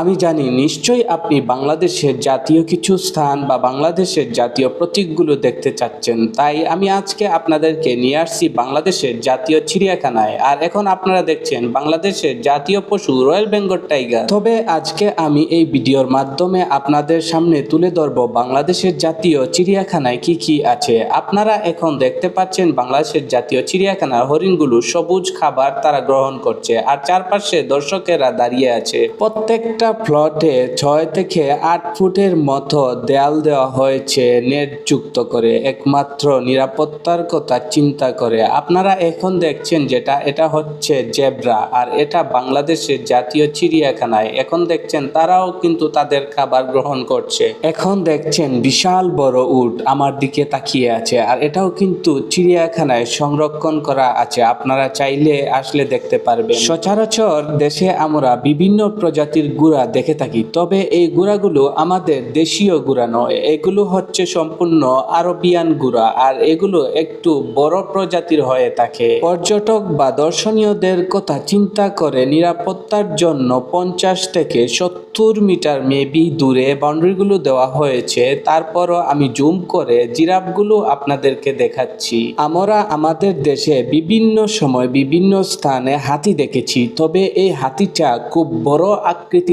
আমি জানি নিশ্চয়ই আপনি বাংলাদেশের জাতীয় কিছু স্থান বা বাংলাদেশের জাতীয় প্রতীকগুলো দেখতে চাচ্ছেন। তাই আমি আজকে আপনাদেরকে নিয়ে আসছি বাংলাদেশের জাতীয় চিড়িয়াখানায়। আর এখন আপনারা দেখছেন বাংলাদেশের জাতীয় পশু রয়্যাল বেঙ্গল টাইগার। তবে আজকে আমি এই ভিডিওর মাধ্যমে আপনাদের সামনে তুলে ধরব বাংলাদেশের জাতীয় চিড়িয়াখানায় কি কি আছে। আপনারা এখন দেখতে পাচ্ছেন বাংলাদেশের জাতীয় চিড়িয়াখানার হরিণগুলো সবুজ খাবার তারা গ্রহণ করছে। আর চারপাশে দর্শকেরা দাঁড়িয়ে আছে। প্রত্যেকটা প্লটে ছয় থেকে আট ফুটের মতো দেয়াল দেওয়া হয়েছে নেট যুক্ত করে। একমাত্র নিরাপত্তার কথা চিন্তা করে। আপনারা এখন দেখছেন যেটা, এটা হচ্ছে জেব্রা আর এটা বাংলাদেশের জাতীয় চিড়িয়াখানায়। এখন দেখছেন তারাও কিন্তু তাদের খাবার গ্রহণ করছে। এখন দেখছেন বিশাল বড় উট আমার দিকে তাকিয়ে আছে আর এটাও কিন্তু চিড়িয়াখানায় সংরক্ষণ করা আছে। আপনারা চাইলে আসলে দেখতে পারবেন। সচরাচর দেশে আমরা বিভিন্ন প্রজাতির গুড়া দেখে থাকি। তবে এই গুড়াগুলো আমাদের দেশীয় গুড়া নয়, এগুলো হচ্ছে সম্পূর্ণ আরবিয়ান গুড়া আর এগুলো একটু বড় প্রজাতির হয়ে থাকে। পর্যটক বা দর্শনীয়দের কথা চিন্তা করে নিরাপত্তার জন্য পঞ্চাশ থেকে সত্তর মিটার মেবি দূরে বাউন্ডারিগুলো দেওয়া হয়েছে। তারপরও আমি জুম করে জিরাফগুলো আপনাদেরকে দেখাচ্ছি। আমরা আমাদের দেশে বিভিন্ন সময় বিভিন্ন স্থানে হাতি দেখেছি, তবে এই হাতিটা খুব বড়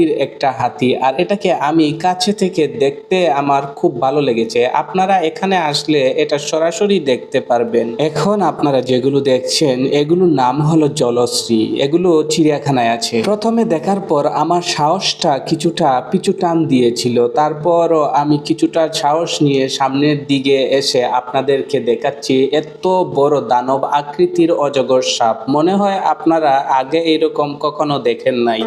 আকৃতির একটা হাতি। আর এটাকে আমি কাছে থেকে দেখতে আমার খুব ভালো লেগেছে। আপনারা এখানে আসলে এটা সরাসরি দেখতে পারবেন। এখন আপনারা যেগুলো দেখছেন, এগুলোর নাম হলো জলশ্রী। এগুলো চিড়িয়াখানায় আছে। প্রথমে দেখার পর আমার সাহসটা কিছুটা পিছু টান দিয়েছিল। তারপরও আমি কিছুটা সাহস নিয়ে সামনের দিকে এসে আপনাদেরকে দেখাচ্ছি এত বড় দানব আকৃতির অজগর সাপ। মনে হয় আপনারা আগে এরকম কখনো দেখেন নাই।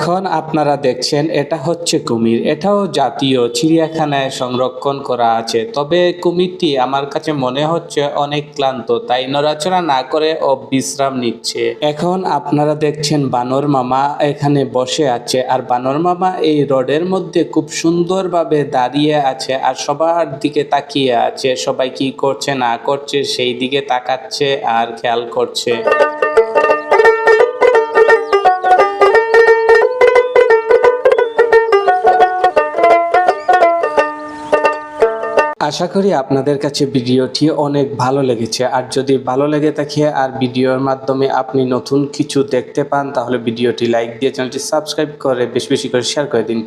এখন আপনারা দেখছেন, এটা হচ্ছে কুমির। এটাও জাতীয়, চিড়িয়াখানায় সংরক্ষণ করা আছে। তবে কুমিরটি আমার কাছে মনে হচ্ছে অনেক ক্লান্ত, তাই নড়াচড়া না করে ও বিশ্রাম নিচ্ছে। এখন আপনারা দেখছেন বানর মামা এখানে বসে আছে, আর বানর মামা এই রোডের মধ্যে খুব সুন্দরভাবে দাঁড়িয়ে আছে, আর সবার দিকে তাকিয়ে আছে। সবাই কি করছে, না করছে, সেই দিকে তাকাচ্ছে আর খেয়াল করছে। আশা করি আপনাদের কাছে ভিডিওটি অনেক ভালো লেগেছে। আর যদি ভালো লেগে থাকে আর ভিডিওর মাধ্যমে আপনি নতুন কিছু দেখতে পান, তাহলে ভিডিওটি লাইক দিয়ে চ্যানেলটি সাবস্ক্রাইব করে বেশি বেশি করে শেয়ার করে দিন।